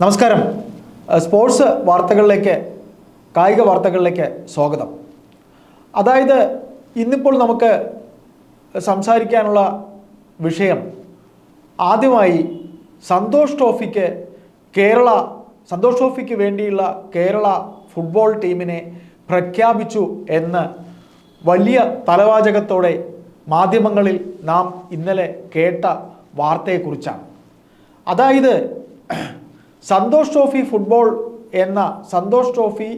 നമസ്കാരം. സ്പോർട്സ് വാർത്തകളിലേക്ക് കായിക വാർത്തകളിലേക്ക് സ്വാഗതം. അതായത് ഇന്നിപ്പോൾ നമുക്ക് സംസാരിക്കാനുള്ള വിഷയം ആദ്യമായി സന്തോഷ് ട്രോഫിക്ക് കേരള സന്തോഷ് ട്രോഫിക്ക് വേണ്ടിയുള്ള കേരള ഫുട്ബോൾ ടീമിനെ പ്രഖ്യാപിച്ചു എന്ന് വലിയ തലവാചകത്തോടെ മാധ്യമങ്ങളിൽ നാം ഇന്നലെ കേട്ട വാർത്തയെക്കുറിച്ചാണ്. അതായത് സന്തോഷ് ട്രോഫി ഫുട്ബോൾ എന്ന സന്തോഷ് ട്രോഫി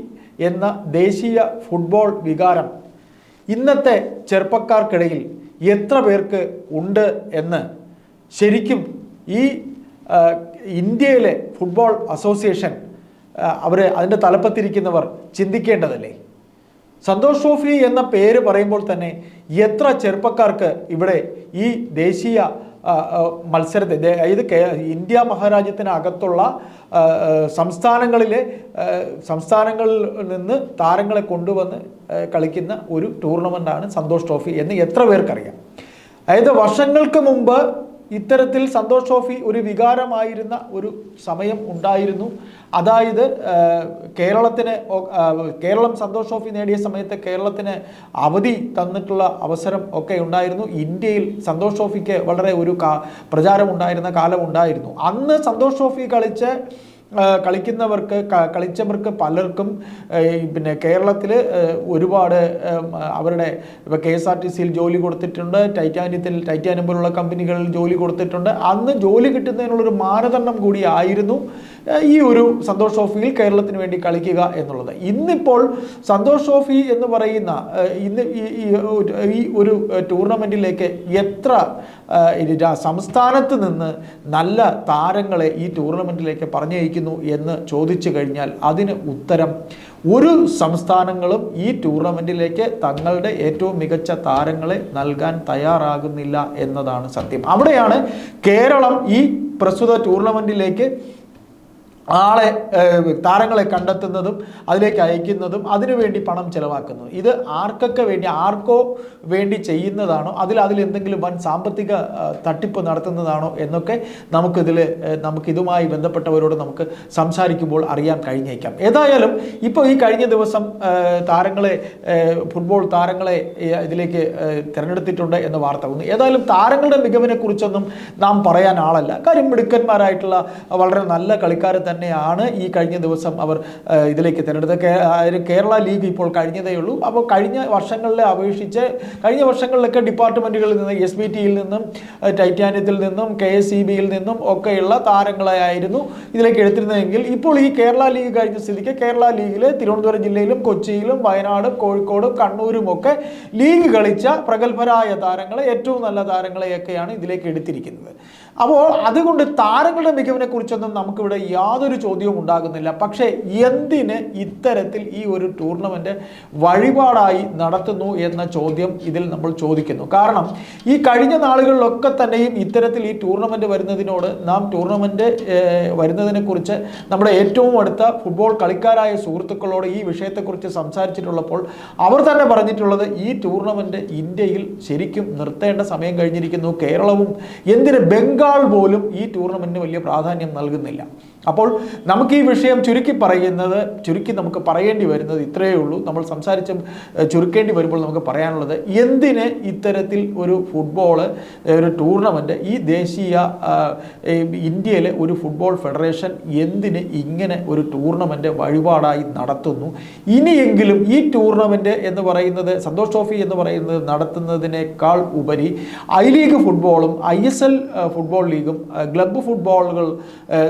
എന്ന ദേശീയ ഫുട്ബോൾ വികാരം ഇന്നത്തെ ചെറുപ്പക്കാർക്കിടയിൽ എത്ര പേർക്ക് ഉണ്ട് എന്ന് ശരിക്കും ഈ ഇന്ത്യയിലെ ഫുട്ബോൾ അസോസിയേഷൻ അവർ അതിന്റെ തലപ്പത്തിരിക്കുന്നവർ ചിന്തിക്കേണ്ടതല്ലേ? സന്തോഷ് ട്രോഫി എന്ന പേര് പറയുമ്പോൾ തന്നെ എത്ര ചെറുപ്പക്കാർക്ക് ഇവിടെ ഈ ദേശീയ മത്സരത്തെ കേ- ഇന്ത്യ മഹാരാജ്യത്തിനകത്തുള്ള സംസ്ഥാനങ്ങളിലെ സംസ്ഥാനങ്ങളിൽ നിന്ന് താരങ്ങളെ കൊണ്ടുവന്ന് കളിക്കുന്ന ഒരു ടൂർണമെന്റാണ് സന്തോഷ് ട്രോഫി എന്ന് എത്ര പേർക്കറിയാം. അതായത് വർഷങ്ങൾക്ക് മുമ്പ് ഇത്തരത്തിൽ സന്തോഷ് ട്രോഫി ഒരു വികാരമായിരുന്ന ഒരു സമയം ഉണ്ടായിരുന്നു. അതായത് കേരളത്തിന് കേരളം സന്തോഷ് ട്രോഫി നേടിയ സമയത്ത് കേരളത്തിന് അവധി തന്നിട്ടുള്ള അവസരം ഒക്കെ ഉണ്ടായിരുന്നു. ഇന്ത്യയിൽ സന്തോഷ് ട്രോഫിക്ക് വളരെ ഒരു പ്രചാരമുണ്ടായിരുന്ന കാലമുണ്ടായിരുന്നു. അന്ന് സന്തോഷ് ട്രോഫി കളിച്ച് കളിക്കുന്നവർക്ക് കളിച്ചവർക്ക് പലർക്കും പിന്നെ കേരളത്തിൽ ഒരുപാട് അവരുടെ ഇപ്പോൾ കെ എസ് ആർ ടി സിയിൽ ജോലി കൊടുത്തിട്ടുണ്ട് ടൈറ്റാനിയത്തിൽ ടൈറ്റാനിയം പോലുള്ള കമ്പനികളിൽ ജോലി കൊടുത്തിട്ടുണ്ട്. അന്ന് ജോലി കിട്ടുന്നതിനുള്ളൊരു മാനദണ്ഡം കൂടി ആയിരുന്നു. ആ, ഈ ഒരു സന്തോഷ് ട്രോഫിയിൽ കേരളത്തിന് വേണ്ടി കളിക്കുക എന്നുള്ളത്. ഇന്നിപ്പോൾ സന്തോഷ് ട്രോഫി എന്ന് പറയുന്ന ഇന്ന് ഈ ഒരു- ടൂർണമെന്റിലേക്ക് എത്ര സംസ്ഥാനത്ത് നിന്ന് നല്ല താരങ്ങളെ ഈ ടൂർണമെന്റിലേക്ക് പറഞ്ഞയക്കുന്നു എന്ന് ചോദിച്ചു കഴിഞ്ഞാൽ അതിന് ഉത്തരം ഒരു സംസ്ഥാനങ്ങളും ഈ ടൂർണമെന്റിലേക്ക് തങ്ങളുടെ ഏറ്റവും മികച്ച താരങ്ങളെ നൽകാൻ തയ്യാറാകുന്നില്ല എന്നതാണ് സത്യം. അവിടെയാണ് കേരളം ഈ പ്രസ്തുത ടൂർണമെന്റിലേക്ക് ആളെ താരങ്ങളെ കണ്ടെത്തുന്നതും അതിലേക്ക് അയക്കുന്നതും അതിനുവേണ്ടി പണം ചെലവാക്കുന്നതും ഇത് ആർക്കൊക്കെ വേണ്ടി ആർക്കോ വേണ്ടി ചെയ്യുന്നതാണോ അതിൽ അതിൽ എന്തെങ്കിലും വൻ സാമ്പത്തിക തട്ടിപ്പ് നടത്തുന്നതാണോ എന്നൊക്കെ നമുക്കിതിൽ നമുക്ക് ഇതുമായി ബന്ധപ്പെട്ടവരോട് നമുക്ക് സംസാരിക്കുമ്പോൾ അറിയാൻ കഴിഞ്ഞേക്കാം. ഏതായാലും ഇപ്പോൾ ഈ കഴിഞ്ഞ ദിവസം താരങ്ങളെ ഫുട്ബോൾ താരങ്ങളെ ഇതിലേക്ക് തിരഞ്ഞെടുത്തിട്ടുണ്ട് എന്ന വാർത്ത വന്നു. ഏതായാലും താരങ്ങളുടെ മികവിനെക്കുറിച്ചൊന്നും നാം പറയാൻ ആളല്ല. കാര്യം മിടുക്കന്മാരായിട്ടുള്ള വളരെ നല്ല കളിക്കാർ തന്നെയാണ് ഈ കഴിഞ്ഞ ദിവസം അവർ ഇതിലേക്ക് തിരഞ്ഞെടുത്തത്. കേ- കേരള ലീഗ് ഇപ്പോൾ കഴിഞ്ഞതേ ഉള്ളൂ. അപ്പോൾ കഴിഞ്ഞ വർഷങ്ങളിലെ അപേക്ഷിച്ച് കഴിഞ്ഞ വർഷങ്ങളിലൊക്കെ ഡിപ്പാർട്ട്മെന്റുകളിൽ നിന്ന് എസ് ബി ടിയിൽ നിന്നും ടൈറ്റാനിയത്തിൽ നിന്നും കെ എസ് സി ബിയിൽ നിന്നും ഒക്കെയുള്ള താരങ്ങളെയായിരുന്നു ഇതിലേക്ക് എടുത്തിരുന്നതെങ്കിൽ ഇപ്പോൾ ഈ കേരള ലീഗ് കഴിഞ്ഞ സ്ഥിതിക്ക് കേരള ലീഗിൽ തിരുവനന്തപുരം ജില്ലയിലും കൊച്ചിയിലും വയനാടും കോഴിക്കോടും കണ്ണൂരും ഒക്കെ ലീഗ് കളിച്ച പ്രഗത്ഭരായ താരങ്ങളെ ഏറ്റവും നല്ല താരങ്ങളെയൊക്കെയാണ് ഇതിലേക്ക് എടുത്തിരിക്കുന്നത്. അപ്പോൾ അതുകൊണ്ട് താരങ്ങളുടെ മികവിനെ കുറിച്ചൊന്നും നമുക്കിവിടെ യാതൊരു ചോദ്യവും ഉണ്ടാകുന്നില്ല. പക്ഷേ എന്തിന് ഇത്തരത്തിൽ ഈ ഒരു ടൂർണമെന്റ് വഴിപാടായി നടത്തുന്നു എന്ന ചോദ്യം ഇതിൽ നമ്മൾ ചോദിക്കുന്നു. കാരണം ഈ കഴിഞ്ഞ നാളുകളിലൊക്കെ തന്നെയും ഇത്തരത്തിൽ ഈ ടൂർണമെന്റ് വരുന്നതിനോട് നാം ടൂർണമെന്റ് വരുന്നതിനെക്കുറിച്ച് നമ്മുടെ ഏറ്റവും അടുത്ത ഫുട്ബോൾ കളിക്കാരായ സുഹൃത്തുക്കളോട് ഈ വിഷയത്തെക്കുറിച്ച് സംസാരിച്ചിട്ടുള്ളപ്പോൾ അവർ തന്നെ പറഞ്ഞിട്ടുള്ളത് ഈ ടൂർണമെന്റ് ഇന്ത്യയിൽ ശരിക്കും നിർത്തേണ്ട സമയം കഴിഞ്ഞിരിക്കുന്നു. കേരളവും എന്തിന് ബംഗാൾ പോലും ഈ ടൂർണമെന്റിന് വലിയ പ്രാധാന്യം നൽകുന്നില്ല. അപ്പോൾ നമുക്ക് ഈ വിഷയം ചുരുക്കി പറയുന്നത് ചുരുക്കി നമുക്ക് പറയേണ്ടി വരുന്നത് ഇത്രയേ ഉള്ളൂ. നമ്മൾ സംസാരിച്ച് ചുരുക്കേണ്ടി വരുമ്പോൾ നമുക്ക് പറയാനുള്ളത് എന്തിന് ഇത്തരത്തിൽ ഒരു ഫുട്ബോൾ ഒരു ടൂർണമെന്റ് ഈ ദേശീയ ഇന്ത്യയിലെ ഒരു ഫുട്ബോൾ ഫെഡറേഷൻ എന്തിന് ഇങ്ങനെ ഒരു ടൂർണമെന്റ് വഴിപാടായി നടത്തുന്നു? ഇനിയെങ്കിലും ഈ ടൂർണമെന്റ് എന്ന് പറയുന്നത് സന്തോഷ് ട്രോഫി എന്ന് പറയുന്നത് നടത്തുന്നതിനേക്കാൾ ഉപരി ഐ ലീഗ് ഫുട്ബോളും ഐ എസ് എൽ ഫുട്ബോൾ ലീഗും ക്ലബ്ബ് ഫുട്ബോളുകൾ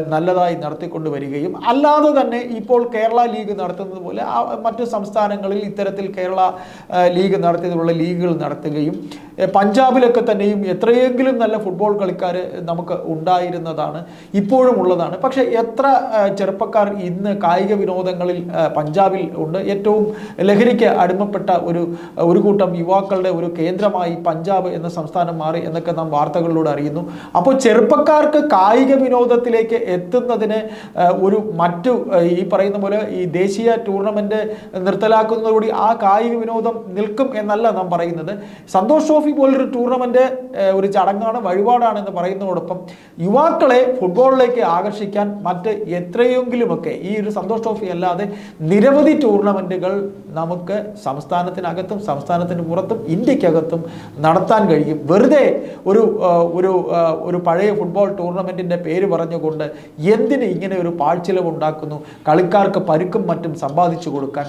നല്ലതായി നടത്തിക്കൊണ്ട് വരികയും അല്ലാതെ തന്നെ ഇപ്പോൾ കേരള ലീഗ് നടത്തുന്നത് പോലെ മറ്റു സംസ്ഥാനങ്ങളിൽ ഇത്തരത്തിൽ കേരള ലീഗ് നടത്തിയതുപോലെ ലീഗുകൾ നടത്തുകയും പഞ്ചാബിലൊക്കെ തന്നെയും എത്രയെങ്കിലും നല്ല ഫുട്ബോൾ കളിക്കാർ നമുക്ക് ഉണ്ടായിരുന്നതാണ് ഇപ്പോഴും ഉള്ളതാണ്. പക്ഷേ എത്ര ചെറുപ്പക്കാർ ഇന്ന് കായിക വിനോദങ്ങളിൽ പഞ്ചാബിൽ ഉണ്ട്. ഏറ്റവും ലഹരിക്ക് അടിമപ്പെട്ട ഒരു ഒരു കൂട്ടം യുവാക്കളുടെ ഒരു കേന്ദ്രമായി പഞ്ചാബ് എന്ന സംസ്ഥാനം മാറി എന്നൊക്കെ നാം വാർത്തകളിലൂടെ അറിയുന്നു. അപ്പോൾ ചെറുപ്പക്കാർക്ക് കായിക വിനോദത്തിലേക്ക് എത്തുന്നതിന് ആ, ഒരു മറ്റു ഈ പറയുന്ന പോലെ ഈ ദേശീയ ടൂർണമെന്റ് നിർത്തലാക്കുന്നതോടുകൂടി ആ കായിക വിനോദം നിൽക്കും എന്നല്ല നാം പറയുന്നത്. സന്തോഷ് ട്രോഫി പോലൊരു ടൂർണമെന്റ് ഒരു ചടങ്ങാണ് വഴിപാടാണ് എന്ന് പറയുന്നതോടൊപ്പം യുവാക്കളെ ഫുട്ബോളിലേക്ക് ആകർഷിക്കാൻ മറ്റ് എത്രയെങ്കിലുമൊക്കെ ഈ ഒരു സന്തോഷ് ട്രോഫി അല്ലാതെ നിരവധി ടൂർണമെന്റുകൾ നമുക്ക് സംസ്ഥാനത്തിനകത്തും സംസ്ഥാനത്തിന് പുറത്തും ഇന്ത്യക്കകത്തും നടത്താൻ കഴിയും. വെറുതെ ഒരു ഒരു ഒരു പഴയ ഫുട്ബോൾ ടൂർണമെന്റിന്റെ പേര് പറഞ്ഞുകൊണ്ട് എന്തിന് ഇങ്ങനെ ഒരു പാഴ്ചിലവ് ഉണ്ടാക്കുന്നു? കളിക്കാർക്ക് പരുക്കും മറ്റും സമ്പാദിച്ചു കൊടുക്കാൻ.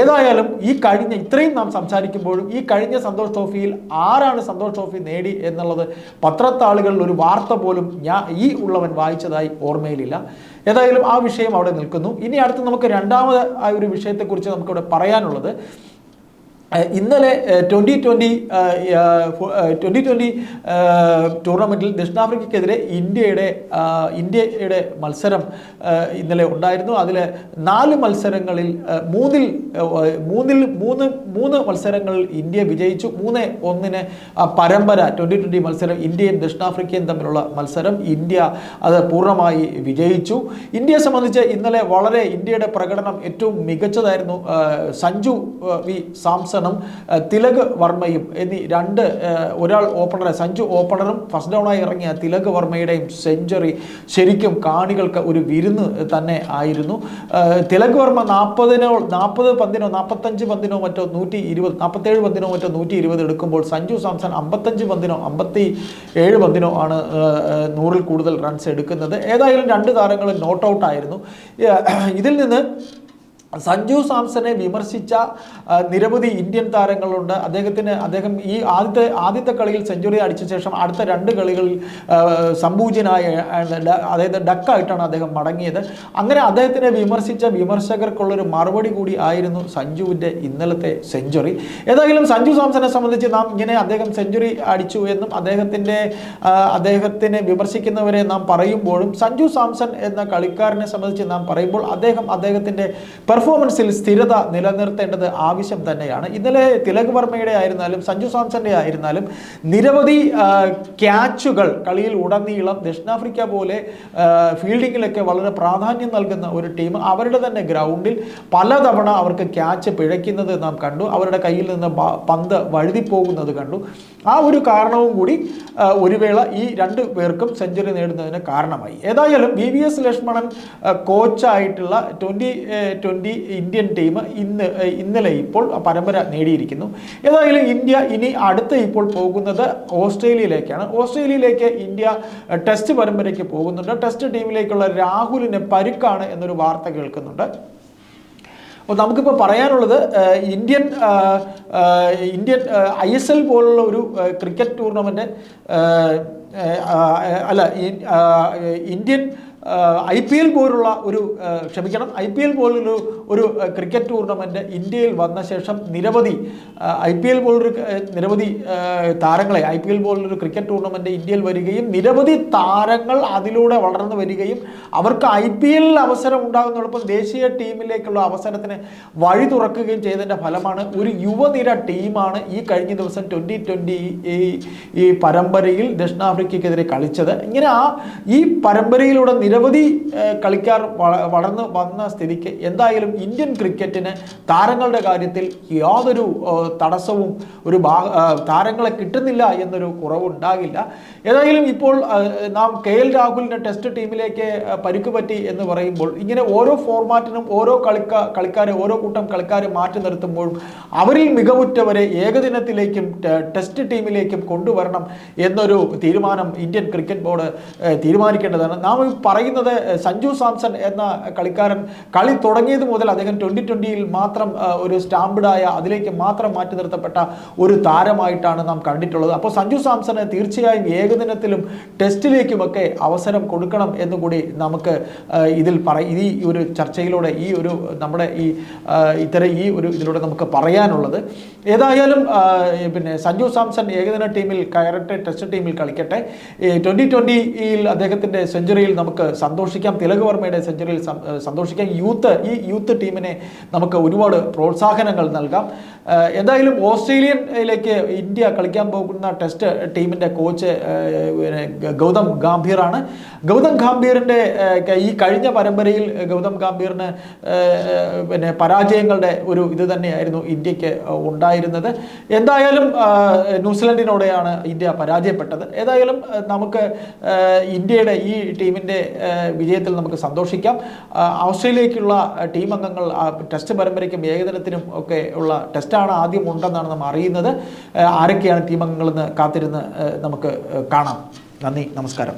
ഏതായാലും ഈ കഴിഞ്ഞ ഇത്രയും നാം സംസാരിക്കുമ്പോഴും ഈ കഴിഞ്ഞ സന്തോഷ് ട്രോഫിയിൽ ആരാണ് സന്തോഷ് ട്രോഫി നേടി എന്നുള്ളത് പത്രത്താളുകളിൽ ഒരു വാർത്ത പോലും ഞാൻ ഈ ഉള്ളവൻ വായിച്ചതായി ഓർമ്മയിലില്ല. ഏതായാലും ആ വിഷയം അവിടെ നിൽക്കുന്നു. ഇനി അടുത്ത് നമുക്ക് രണ്ടാമത് ആ ഒരു വിഷയത്തെക്കുറിച്ച് നമുക്കിവിടെ പറയാനുള്ളത്. ഇന്നലെ ട്വന്റി ട്വന്റി ട്വന്റി ട്വന്റി ടൂർണമെന്റിൽ ദക്ഷിണാഫ്രിക്കയ്ക്കെതിരെ ഇന്ത്യയുടെ ഇന്ത്യയുടെ മത്സരം ഇന്നലെ ഉണ്ടായിരുന്നു. അതിൽ നാല് മത്സരങ്ങളിൽ മൂന്നിൽ മൂന്നിൽ മൂന്ന് മൂന്ന് മത്സരങ്ങളിൽ ഇന്ത്യ വിജയിച്ചു. മൂന്ന് ഒന്നിന് പരമ്പര ട്വന്റി ട്വന്റി മത്സരം ഇന്ത്യയും ദക്ഷിണാഫ്രിക്കയും തമ്മിലുള്ള മത്സരം. ഇന്ത്യ അത് പൂർണമായി വിജയിച്ചു. ഇന്ത്യയെ സംബന്ധിച്ച് ഇന്നലെ വളരെ ഇന്ത്യയുടെ പ്രകടനം ഏറ്റവും മികച്ചതായിരുന്നു. സഞ്ജു വി സാംസണും ആ, തിലക് വർമ്മയും എന്നീ രണ്ട് ഒരാൾ ഓപ്പണറെ സഞ്ജു ഓപ്പണറും ഫസ്റ്റ് ഡൗണായി ഇറങ്ങിയ തിലക് വർമ്മയുടെയും സെഞ്ചുറി ശരിക്കും കാണികൾക്ക് ഒരു വിരുന്ന് തന്നെ ആയിരുന്നു. തിലക് വർമ്മ നാൽപ്പതിനോ നാൽപ്പത് പന്തിനോ നാൽപ്പത്തഞ്ച് പന്തിനോ മറ്റോ നൂറ്റി ഇരുപത് നാൽപ്പത്തേഴ് പന്തിനോ മറ്റോ നൂറ്റി ഇരുപത് എടുക്കുമ്പോൾ സഞ്ജു സാംസൺ അമ്പത്തഞ്ച് പന്തിനോ അമ്പത്തി ഏഴ് പന്തിനോ ആണ് നൂറിൽ കൂടുതൽ റൺസ് എടുക്കുന്നത്. ഏതായാലും രണ്ട് താരങ്ങളും നോട്ട് ഔട്ട് ആയിരുന്നു. ഇതിൽ നിന്ന് സഞ്ജു സാംസനെ വിമർശിച്ച നിരവധി ഇന്ത്യൻ താരങ്ങളുണ്ട്. അദ്ദേഹത്തിന് അദ്ദേഹം ഈ ആദ്യത്തെ ആദ്യത്തെ കളിയിൽ സെഞ്ചുറി അടിച്ച ശേഷം അടുത്ത രണ്ട് കളികളിൽ ഡ- അതായത് ഡക്കായിട്ടാണ് അദ്ദേഹം മടങ്ങിയത്. അങ്ങനെ അദ്ദേഹത്തിനെ വിമർശിച്ച വിമർശകർക്കുള്ളൊരു മറുപടി കൂടി ആയിരുന്നു സഞ്ജുവിന്റെ ഇന്നലത്തെ സെഞ്ചുറി. ഏതായാലും സഞ്ജു സാംസനെ സംബന്ധിച്ച് നാം ഇങ്ങനെ അദ്ദേഹം സെഞ്ചുറി അടിച്ചു എന്നും അദ്ദേഹത്തിന്റെ അദ്ദേഹത്തിനെ വിമർശിക്കുന്നവരെ നാം പറയുമ്പോഴും സഞ്ജു സാംസൺ എന്ന കളിക്കാരനെ സംബന്ധിച്ച് നാം പറയുമ്പോൾ അദ്ദേഹം അദ്ദേഹത്തിന്റെ പെർഫോമൻസിൽ സ്ഥിരത നിലനിർത്തേണ്ടത് ആവശ്യം തന്നെയാണ്. ഇന്നലെ തിലക് വർമ്മയുടെ ആയിരുന്നാലും സഞ്ജു സാംസന്റെ ആയിരുന്നാലും നിരവധി ക്യാച്ചുകൾ കളിയിൽ ഉടനീളം ദക്ഷിണാഫ്രിക്ക പോലെ ഫീൽഡിങ്ങിലൊക്കെ വളരെ പ്രാധാന്യം നൽകുന്ന ഒരു ടീം അവരുടെ തന്നെ ഗ്രൗണ്ടിൽ പലതവണ അവർക്ക് ക്യാച്ച് പിഴയ്ക്കുന്നത് നാം കണ്ടു. അവരുടെ കയ്യിൽ നിന്ന് പന്ത് വഴുതിപ്പോകുന്നത് കണ്ടു. ആ ഒരു കാരണവും കൂടി ഒരു വേള ഈ രണ്ട് പേർക്കും സെഞ്ചുറി നേടുന്നതിന് കാരണമായി. ഏതായാലും വി വി എസ് ലക്ഷ്മണൻ കോച്ചായിട്ടുള്ള ട്വന്റി ട്വന്റി ഇന്ത്യൻ ടീം ഇന്ന് ഇന്നലെ ഇപ്പോൾ പരമ്പര നേടിയിരിക്കുന്നു. ഏതായാലും ഇന്ത്യ ഇനി അടുത്ത ഇപ്പോൾ പോകുന്നത് ഓസ്ട്രേലിയയിലേക്കാണ്. ഓസ്ട്രേലിയയിലേക്ക് ഇന്ത്യ ടെസ്റ്റ് പരമ്പരയ്ക്ക് പോകുന്നുണ്ട്. ടെസ്റ്റ് ടീമിലേക്കുള്ള രാഹുലിന് പരുക്കാണ് എന്നൊരു വാർത്ത കേൾക്കുന്നുണ്ട്. അപ്പോൾ നമുക്കിപ്പോൾ പറയാനുള്ളത് Indian Indian I S L പോലുള്ള ഒരു ക്രിക്കറ്റ് ടൂർണമെന്റ് അല്ല ഇന്ത്യൻ ഐ പി എൽ പോലുള്ള ഒരു ക്ഷമിക്കണം ഐ പി എൽ പോലൊരു ഒരു ക്രിക്കറ്റ് ടൂർണമെന്റ് ഇന്ത്യയിൽ വന്ന ശേഷം നിരവധി ഐ പി എൽ പോലൊരു നിരവധി താരങ്ങളെ ഐ പി എൽ പോലൊരു ക്രിക്കറ്റ് ടൂർണമെന്റ് ഇന്ത്യയിൽ വരികയും നിരവധി താരങ്ങൾ അതിലൂടെ വളർന്നു വരികയും അവർക്ക് ഐ പി എല്ലിൽ അവസരം ഉണ്ടാകുന്നതോടൊപ്പം ദേശീയ ടീമിലേക്കുള്ള അവസരത്തിന് വഴി തുറക്കുകയും ചെയ്തതിന്റെ ഫലമാണ് ഒരു യുവനിര ടീമാണ് ഈ കഴിഞ്ഞ ദിവസം ട്വന്റി ട്വന്റി ഈ പരമ്പരയിൽ ദക്ഷിണാഫ്രിക്കയ്ക്കെതിരെ കളിച്ചത്. ഇങ്ങനെ ആ ഈ പരമ്പരയിലൂടെ നിരവധി കളിക്കാർ വളർന്നു വന്ന സ്ഥിതിക്ക് എന്തായാലും ഇന്ത്യൻ ക്രിക്കറ്റിന് താരങ്ങളുടെ കാര്യത്തിൽ യാതൊരു തടസ്സവും ഒരു താരങ്ങളെ കിട്ടുന്നില്ല എന്നൊരു കുറവുണ്ടാകില്ല. ഏതായാലും ഇപ്പോൾ നാം കെ എൽ രാഹുലിന്റെ ടെസ്റ്റ് ടീമിലേക്ക് പരിക്ക് പറ്റി എന്ന് പറയുമ്പോൾ ഇങ്ങനെ ഓരോ ഫോർമാറ്റിനും ഓരോ കളിക്ക കളിക്കാരെ ഓരോ കൂട്ടം കളിക്കാരെ മാറ്റി നിർത്തുമ്പോഴും അവരിൽ മികവുറ്റവരെ ഏകദിനത്തിലേക്കും ടെസ്റ്റ് ടീമിലേക്കും കൊണ്ടുവരണം എന്നൊരു തീരുമാനം ഇന്ത്യൻ ക്രിക്കറ്റ് ബോർഡ് തീരുമാനിക്കേണ്ടതാണ്. നാം പറയുന്നത് സഞ്ജു സാംസൺ എന്ന കളിക്കാരൻ കളി തുടങ്ങിയത് മുതൽ അദ്ദേഹം ട്വന്റി ട്വന്റിയിൽ മാത്രം ഒരു സ്റ്റാമ്പിഡായ അതിലേക്ക് മാത്രം മാറ്റി നിർത്തപ്പെട്ട ഒരു താരമായിട്ടാണ് നാം കണ്ടിട്ടുള്ളത്. അപ്പോൾ സഞ്ജു സാംസണ് തീർച്ചയായും ഏകദിനത്തിലും ടെസ്റ്റിലേക്കുമൊക്കെ അവസരം കൊടുക്കണം എന്നുകൂടി നമുക്ക് ഇതിൽ പറ ഈ ഒരു ചർച്ചയിലൂടെ ഈ ഒരു നമ്മുടെ ഈ ഇത്തരം ഈ ഒരു ഇതിലൂടെ നമുക്ക് പറയാനുള്ളത്. ഏതായാലും പിന്നെ സഞ്ജു സാംസൺ ഏകദിന ടീമിൽ കയറട്ടെ ടെസ്റ്റ് ടീമിൽ കളിക്കട്ടെ. ട്വന്റി ട്വന്റിയിൽ അദ്ദേഹത്തിന്റെ സെഞ്ചുറിയിൽ നമുക്ക് സന്തോഷിക്കാം. തിലക് വർമ്മയുടെ സെഞ്ചുറിയിൽ സന്തോഷിക്കാം. യൂത്ത് ഈ യൂത്ത് ടീമിനെ നമുക്ക് ഒരുപാട് പ്രോത്സാഹനങ്ങൾ നൽകാം. എന്തായാലും ഓസ്ട്രേലിയയിലേക്ക് ഇന്ത്യ കളിക്കാൻ പോകുന്ന ടെസ്റ്റ് ടീമിന്റെ കോച്ച് ഗൗതം ഗാംഭീറാണ്. ഗൗതം ഗാംഭീറിന്റെ ഈ കഴിഞ്ഞ പരമ്പരയിൽ ഗൗതം ഗാംഭീറിന് പിന്നെ പരാജയങ്ങളുടെ ഒരു ഇത് തന്നെയായിരുന്നു ഇന്ത്യയ്ക്ക് ഉണ്ടായിരുന്നത്. എന്തായാലും ന്യൂസിലൻഡിനോടെയാണ് ഇന്ത്യ പരാജയപ്പെട്ടത്. ഏതായാലും നമുക്ക് ഇന്ത്യയുടെ ഈ ടീമിന്റെ വിജയത്തിൽ നമുക്ക് സന്തോഷിക്കാം. ഓസ്ട്രേലിയക്കുള്ള ടീം അംഗങ്ങൾ ടെസ്റ്റ് പരമ്പരയ്ക്കും ഏകദിനത്തിനും ഒക്കെ ഉള്ള ടെസ്റ്റാണ് ആദ്യം ഉണ്ടെന്നാണ് നമ്മൾ അറിയുന്നത് ആരൊക്കെയാണ് ടീം അംഗങ്ങളെന്ന് കാത്തിരുന്ന് നമുക്ക് കാണാം. നന്ദി നമസ്കാരം.